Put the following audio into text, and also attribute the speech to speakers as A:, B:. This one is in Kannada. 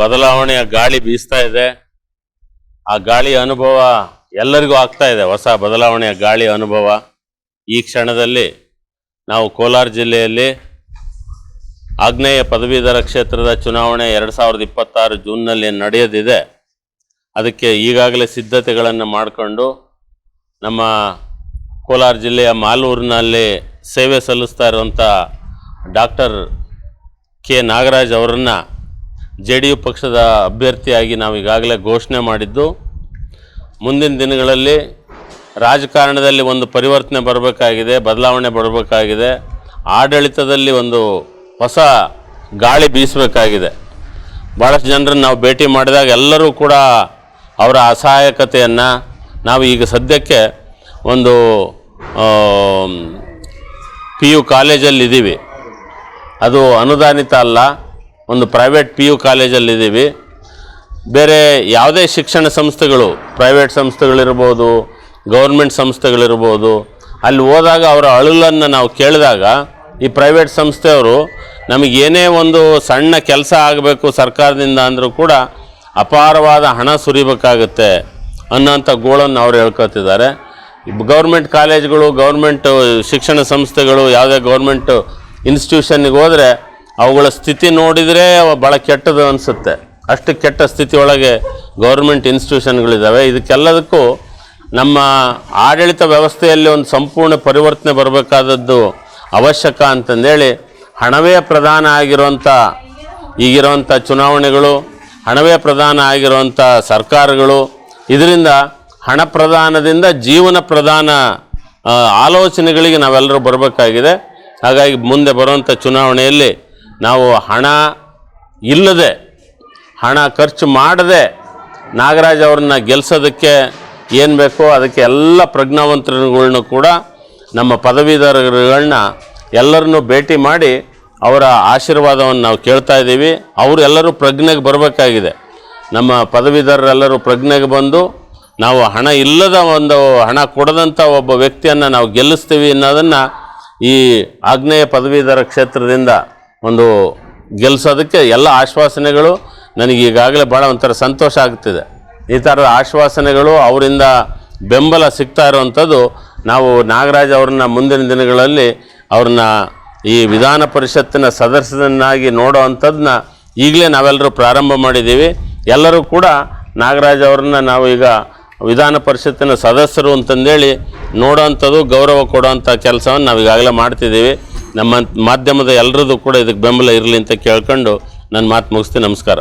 A: ಬದಲಾವಣೆಯ ಗಾಳಿ ಬೀಸ್ತಾ ಇದೆ. ಆ ಗಾಳಿಯ ಅನುಭವ ಎಲ್ಲರಿಗೂ ಆಗ್ತಾ ಇದೆ. ಹೊಸ ಬದಲಾವಣೆಯ ಗಾಳಿಯ ಅನುಭವ. ಈ ಕ್ಷಣದಲ್ಲಿ ನಾವು ಕೋಲಾರ ಜಿಲ್ಲೆಯಲ್ಲಿ ಆಗ್ನೇಯ ಪದವೀಧರ ಕ್ಷೇತ್ರದ ಚುನಾವಣೆ ಎರಡು ಸಾವಿರದ ಇಪ್ಪತ್ತಾರು ಜೂನ್ನಲ್ಲಿ ನಡೆಯದಿದೆ. ಅದಕ್ಕೆ ಈಗಾಗಲೇ ಸಿದ್ಧತೆಗಳನ್ನು ಮಾಡಿಕೊಂಡು ನಮ್ಮ ಕೋಲಾರ ಜಿಲ್ಲೆಯ ಮಾಲೂರಿನಲ್ಲಿ ಸೇವೆ ಸಲ್ಲಿಸ್ತಾ ಇರುವಂಥ ಡಾಕ್ಟರ್ ಕೆ ನಾಗರಾಜ್ ಅವರನ್ನು ಜೆ ಡಿ ಯು ಪಕ್ಷದ ಅಭ್ಯರ್ಥಿಯಾಗಿ ನಾವು ಈಗಾಗಲೇ ಘೋಷಣೆ ಮಾಡಿದ್ದು, ಮುಂದಿನ ದಿನಗಳಲ್ಲಿ ರಾಜಕಾರಣದಲ್ಲಿ ಒಂದು ಪರಿವರ್ತನೆ ಬರಬೇಕಾಗಿದೆ, ಬದಲಾವಣೆ ಬರಬೇಕಾಗಿದೆ, ಆಡಳಿತದಲ್ಲಿ ಒಂದು ಹೊಸ ಗಾಳಿ ಬೀಸಬೇಕಾಗಿದೆ. ಭಾಳಷ್ಟು ಜನರನ್ನು ನಾವು ಭೇಟಿ ಮಾಡಿದಾಗ ಎಲ್ಲರೂ ಕೂಡ ಅವರ ಅಸಹಾಯಕತೆಯನ್ನು ನಾವು ಈಗ ಸದ್ಯಕ್ಕೆ ಒಂದು ಪಿ ಯು ಕಾಲೇಜಲ್ಲಿ ಇದ್ದೀವಿ. ಅದು ಅನುದಾನಿತ ಅಲ್ಲ ಒಂದು ಪ್ರೈವೇಟ್ ಪಿ ಯು ಕಾಲೇಜಲ್ಲಿದ್ದೀವಿ ಬೇರೆ ಯಾವುದೇ ಶಿಕ್ಷಣ ಸಂಸ್ಥೆಗಳು ಪ್ರೈವೇಟ್ ಸಂಸ್ಥೆಗಳಿರ್ಬೋದು ಗೌರ್ಮೆಂಟ್ ಸಂಸ್ಥೆಗಳಿರ್ಬೋದು, ಅಲ್ಲಿ ಹೋದಾಗ ಅವರ ಅಳಲನ್ನು ನಾವು ಕೇಳಿದಾಗ ಈ ಪ್ರೈವೇಟ್ ಸಂಸ್ಥೆಯವರು ನಮಗೆ ಏನೇ ಒಂದು ಸಣ್ಣ ಕೆಲಸ ಆಗಬೇಕು ಸರ್ಕಾರದಿಂದ ಅಂದರೂ ಕೂಡ ಅಪಾರವಾದ ಹಣ ಸುರಿಬೇಕಾಗುತ್ತೆ ಅನ್ನೋಂಥ ಗೋಳನ್ನು ಅವ್ರು ಹೇಳ್ಕೊತಿದ್ದಾರೆ. ಗೌರ್ಮೆಂಟ್ ಕಾಲೇಜ್ಗಳು ಗೌರ್ಮೆಂಟು ಶಿಕ್ಷಣ ಸಂಸ್ಥೆಗಳು, ಯಾವುದೇ ಗೌರ್ಮೆಂಟು ಇನ್ಸ್ಟಿಟ್ಯೂಷನ್ನಿಗೆ ಹೋದರೆ ಅವುಗಳ ಸ್ಥಿತಿ ನೋಡಿದರೆ ಭಾಳ ಕೆಟ್ಟದು ಅನಿಸುತ್ತೆ. ಅಷ್ಟು ಕೆಟ್ಟ ಸ್ಥಿತಿಯೊಳಗೆ ಗೌರ್ಮೆಂಟ್ ಇನ್ಸ್ಟಿಟ್ಯೂಷನ್ಗಳಿದ್ದಾವೆ. ಇದಕ್ಕೆಲ್ಲದಕ್ಕೂ ನಮ್ಮ ಆಡಳಿತ ವ್ಯವಸ್ಥೆಯಲ್ಲಿ ಒಂದು ಸಂಪೂರ್ಣ ಪರಿವರ್ತನೆ ಬರಬೇಕಾದದ್ದು ಅವಶ್ಯಕ ಅಂತಂದೇಳಿ ಹಣವೇ ಪ್ರಧಾನ ಆಗಿರುವಂಥ ಈಗಿರುವಂಥ ಚುನಾವಣೆಗಳು, ಹಣವೇ ಪ್ರಧಾನ ಆಗಿರುವಂಥ ಸರ್ಕಾರಗಳು, ಇದರಿಂದ ಹಣ ಪ್ರಧಾನದಿಂದ ಜೀವನ ಪ್ರಧಾನ ಆಲೋಚನೆಗಳಿಗೆ ನಾವೆಲ್ಲರೂ ಬರಬೇಕಾಗಿದೆ. ಹಾಗಾಗಿ ಮುಂದೆ ಬರುವಂಥ ಚುನಾವಣೆಯಲ್ಲಿ ನಾವು ಹಣ ಇಲ್ಲದೆ, ಹಣ ಖರ್ಚು ಮಾಡದೆ ನಾಗರಾಜ್ ಅವ್ರನ್ನ ಗೆಲ್ಸೋದಕ್ಕೆ ಏನು ಬೇಕೋ ಅದಕ್ಕೆ ಎಲ್ಲ ಪ್ರಜ್ಞಾವಂತರುಗಳನ್ನೂ ಕೂಡ ನಮ್ಮ ಪದವೀಧರಗಳನ್ನ ಎಲ್ಲರನ್ನೂ ಭೇಟಿ ಮಾಡಿ ಅವರ ಆಶೀರ್ವಾದವನ್ನು ನಾವು ಕೇಳ್ತಾ ಇದ್ದೀವಿ. ಅವರು ಎಲ್ಲರೂ ಪ್ರಜ್ಞೆಗೆ ಬರಬೇಕಾಗಿದೆ. ನಮ್ಮ ಪದವೀಧರರೆಲ್ಲರೂ ಪ್ರಜ್ಞೆಗೆ ಬಂದು ನಾವು ಹಣ ಇಲ್ಲದ ಒಂದು ಹಣ ಕೊಡದಂಥ ಒಬ್ಬ ವ್ಯಕ್ತಿಯನ್ನು ನಾವು ಗೆಲ್ಲಿಸ್ತೀವಿ ಅನ್ನೋದನ್ನು ಈ ಆಗ್ನೇಯ ಪದವೀಧರ ಕ್ಷೇತ್ರದಿಂದ ಒಂದು ಗೆಲ್ಲಿಸೋದಕ್ಕೆ ಎಲ್ಲ ಆಶ್ವಾಸನೆಗಳು ನನಗೆ ಈಗಾಗಲೇ ಭಾಳ ಒಂಥರ ಸಂತೋಷ ಆಗ್ತಿದೆ. ಈ ಥರದ ಆಶ್ವಾಸನೆಗಳು ಅವರಿಂದ ಬೆಂಬಲ ಸಿಗ್ತಾ ಇರುವಂಥದ್ದು ನಾವು ನಾಗರಾಜ್ ಅವ್ರನ್ನ ಮುಂದಿನ ದಿನಗಳಲ್ಲಿ ಅವ್ರನ್ನ ಈ ವಿಧಾನ ಪರಿಷತ್ತಿನ ಸದಸ್ಯರನ್ನಾಗಿ ನೋಡೋ ಅಂಥದ್ದನ್ನ ಈಗಲೇ ನಾವೆಲ್ಲರೂ ಪ್ರಾರಂಭ ಮಾಡಿದ್ದೀವಿ. ಎಲ್ಲರೂ ಕೂಡ ನಾಗರಾಜ್ ಅವ್ರನ್ನ ನಾವು ಈಗ ವಿಧಾನ ಪರಿಷತ್ತಿನ ಸದಸ್ಯರು ಅಂತಂದೇಳಿ ನೋಡೋವಂಥದ್ದು ಗೌರವ ಕೊಡೋವಂಥ ಕೆಲಸವನ್ನು ನಾವು ಈಗಾಗಲೇ ಮಾಡ್ತಿದ್ದೀವಿ. ನಮ್ಮ ಮಾಧ್ಯಮದ ಎಲ್ಲರದ್ದು ಕೂಡ ಇದಕ್ಕೆ ಬೆಂಬಲ ಇರಲಿ ಅಂತ ಕೇಳ್ಕೊಂಡು ನನ್ನ ಮಾತು ಮುಗಿಸ್ತೀನಿ. ನಮಸ್ಕಾರ.